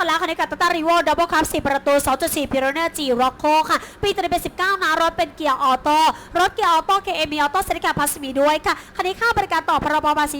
กันแล้วค่ะในการตาตาริโวดับเบิลคัพ10 ประตู 2.4 พิโรเนอร์จีร็อกโคค่ะ ปีตันเป็น 19 นะ รถเป็นเกียร์ออโต้รถเกียร์ออโต้เคเอ็มีออโต้เซนิกาพัสมีด้วยค่ะคันนี้ค่าบริการต่อพรบภาษี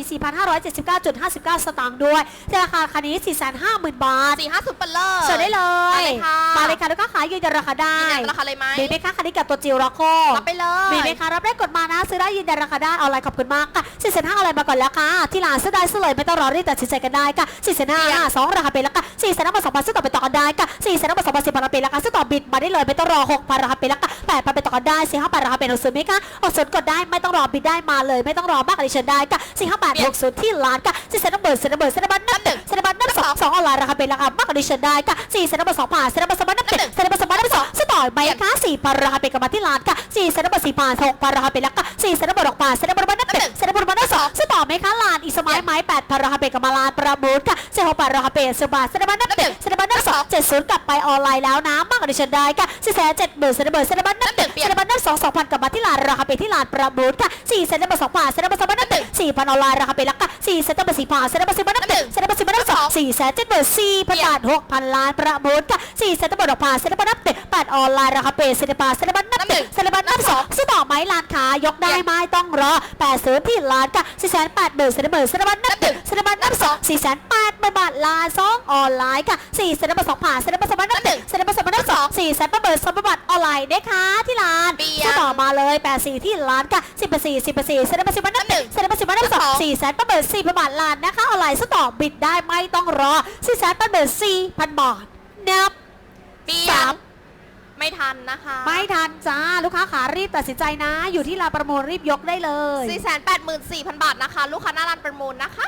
4,579.59 สตางค์ด้วยราคาคันนี้ 450,000 บาท 450ไปเลยสดได้เลยมาเลยค่ะมาเลยค่ะแล้วก็ขายยืนยันราคาได้ยืนยันราคาเลยไหมมีไหมคะคันนี้กับตัวจิร็อกโครับไปเลยมีไหมคะรับได้กดมานะซื้อได้ยืนยันราคาได้ออนไลขอบคุณมากค่ะ45ออนไลมาก่อนแล้วค่ะที่ร้านเสื้อได้เสื้อเลยไม่ต้องรอรีบตัดสินใจกันได้ค่ะ45 2ราคาเปแล้วค่ะ4นัสองพันซื้อต่อไปต่อกันได้ค่ะสี่แสนนับปรสองพันสิบพันป็นราคาะซื้อต่อบิดมาได้เลยไม่ต้องรอหกพันราคาปีละค่ะแปดพันเป็นต่อกันได้สี่ห้าพันราคาเป็นเกาซื้อไหมคะหกศูนย์ก็ได้ไม่ต้องรอบิดได้มาเลย ไม่ต้องรอมากกว่าดิฉันได้ค่ะสี่ห้าแปดหกศูนย์ที่ล้านค่ะสี่แสนนังเบิร์ดแสนนัเบิร์ดแสนนับเบิร์นับหนึ่งเสนนับเบิร์นับสองสองออนไลน์ราคาเป็นราคาบ้ากกว่าดิฉันได้ค่ะสี่แสนนับงบิร์สองพันเสนนับเบิร์ดสองพันนับหนึ่งแสนนับเบิร์สองพันนับสองซื้อต่อไปค่ะสี่พันราคาเป็นกรรมที่ล้านค่ะสี่แสนนับเสี่พันหกพันราคาเป็นละค่ะสี่แสนนับเหกพันแสนนับเบิร์ดนับหนึ่งแสนนับเบิร์ดนับสองซื้อต่อไหมคะลานอีสม ไม้แปดพันราคาเป็นกับมาลานประมูลค่ะเซนหกพันราคาเป็นสิบบาทเซนบัตนับหนึ่งเซนบัตนับสองเจ็ดศูนย์กลับไปออนไลน์แล้วนะมากกว่านี้เชิญได้ค่ะสี่แสนเจ็ดหมื่นเซนบัตเซนบัตนับหนึ่งเซนบัตนับสองสองพันกลับมาที่ลานราคาเป็นที่ลานประมูลค่ะสี่แสนห้าสองพันเซนบัตสองพันนับหนึ่งสี่พันออนไลน์ราคาเป็นแล้วค่ะสี่แสนห้าสี่พันเซนบัตสิบพันนับหนึ่งเซนบัตสิบพันนับสองสี่แสนเจ็ดหมื่นสี่พันบาทหกพันล้านประมูลค่ะสี่แสนห้าหกพันเซนบัตนับหนึ่งแปดออนไลน์ราคาเป็นเซนบัตเซนบัตนับหนึ่งเซนบัตนับสองซื้อต่อไหมร้านค้ายกได้ไหมต้องรอแปดซื้อที่ร้านค่ะสี่แสนแปดหมื่นเซนบัตเซนบัตนับหนึ่งเซนบัตนับสองสี่แสนแปดหมื่นบาทลานสองออนไลน์ค่ะสี่แสนบัตสองพันเซนบัตสองพันนับหนึ่งเซนบัตสองพันนับสองสี่แสนแปดหมื่นสองพันบาทออนไลน์นะคะที่ร้านเปียซื้อต่อมาเลยแปดสี่ที่ร้านค่ะสิบแปดสี่สิบแปดสี่เซนบัตสิบพันนับหนึ่งเซนบัตสิบพันนับสองสี่แสนแปดหมื่นสี่พันบาทลานนะคะออนไลน์ซื้อต่อบิดได้ไม่ต้องรอสี่แสนแปดหมื่นสี่พันบาทนับสาม ทันนะคะไม่ทันจ้า ลูกค้าขารีบตัดสินใจนะ อยู่ที่ลานประมูลรีบยกได้เลยสี่แสนแปดหมื่นสี่พันบาทนะคะ ลูกค้าหน้าร้านประมูลนะคะ